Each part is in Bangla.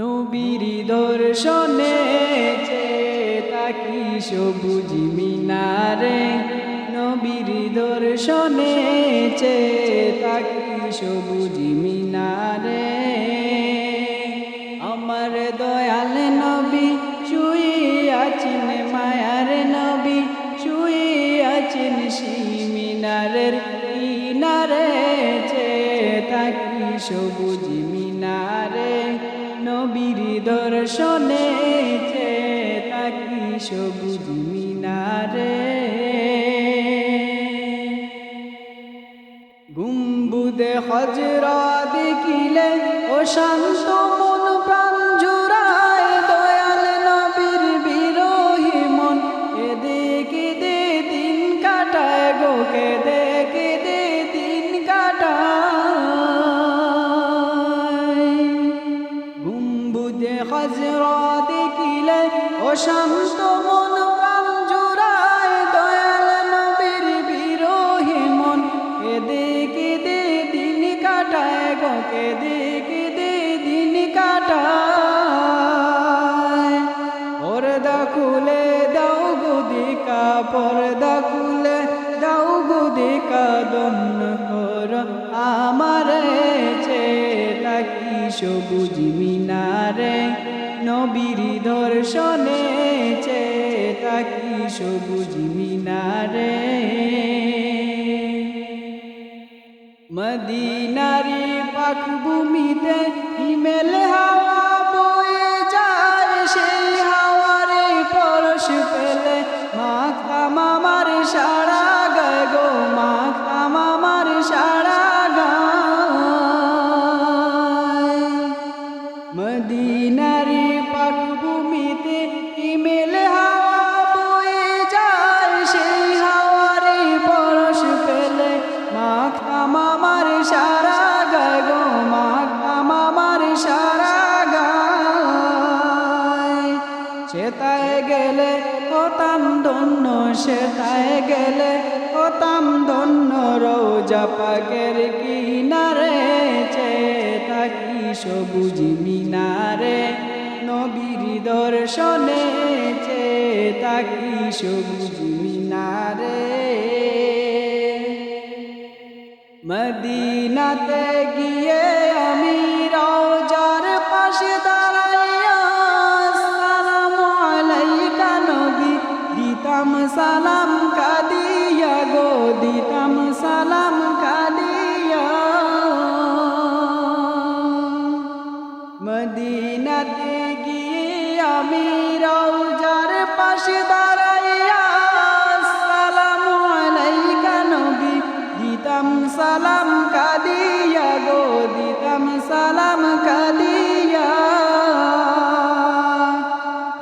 নবীর দর্শনে তাকি সবুজ মিনারে? নবীর দর্শনে তাকি সবুজ মিনারে? আমার দয়াল নবী, শুয়ে আছেন মায়ার নবী, শুয়ে আছেন মিনারের কিনারে। তাকি সবুজ মিনারে? নবীর দর্শনে তাকি সবুজ মিনারে? গুম্বুদে হজরা দেখিলে ও শান্ত হজরা দেখিলে ও শান্ত মন প্রাণ জুড়ায় দয়াল নবীর বিরোহী মন। এ দেখে দে দিন কাটায় গো কে দেখে দে দিন কাটায়। পর্দা খুলে দাও গো দিকা, পর্দা খুলে দাও গো দিকা দন্ন কর আমার সবুজ মিনারে নবীর দর্শনে তাকি সবুজ মিনারে। মদিনারি পাখ ভূমিতে মদিনারি পাকভূমিতে ইমেল হাওয়া বয়ে যায়, সেই হাওয়ারে পরশ পেলে মাখতাম আমার সারা গায় গো মাখতাম আমার সারা গায়। সেতায় গেলে হতাম ধন্য সেতায় গেলে হতাম ধন্য রোজা পাকের কিনারে তাকি সবুজ মিনারে নবীর দর্শনে তাকি সবুজ মিনারে? মদিনাতে গিয়ে আমি রওজার পাশে দাঁড়াইয়া, সালাম আলাইকা নবী, দিতাম সালাম কাদিয়া গো, দিতাম মদিনাতে গিয়ে আমি রওজার পাশে দাঁড়াইয়া, সালাম আলাইকা নবী। দিতাম সালাম কাদিয়া গো, দিতাম সালাম কাদিয়া।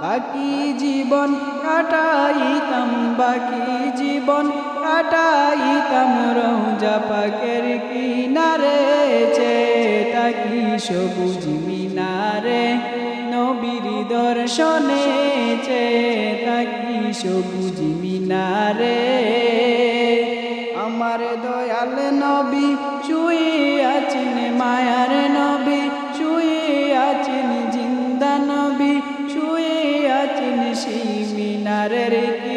বাকি জীবন কাটাইতাম, বাকি জীবন কাটাইতাম রৌজা পাকের কিনারে লাগি সবুজ মিনারে, নবীর দর্শনে চে লাগি সবুজ মিনারে। আমার দয়াল নবী চুই আছেন মায়ার নবী চুই আছেন জিন্দা নবী চুই আছেন সেই মিনারের কি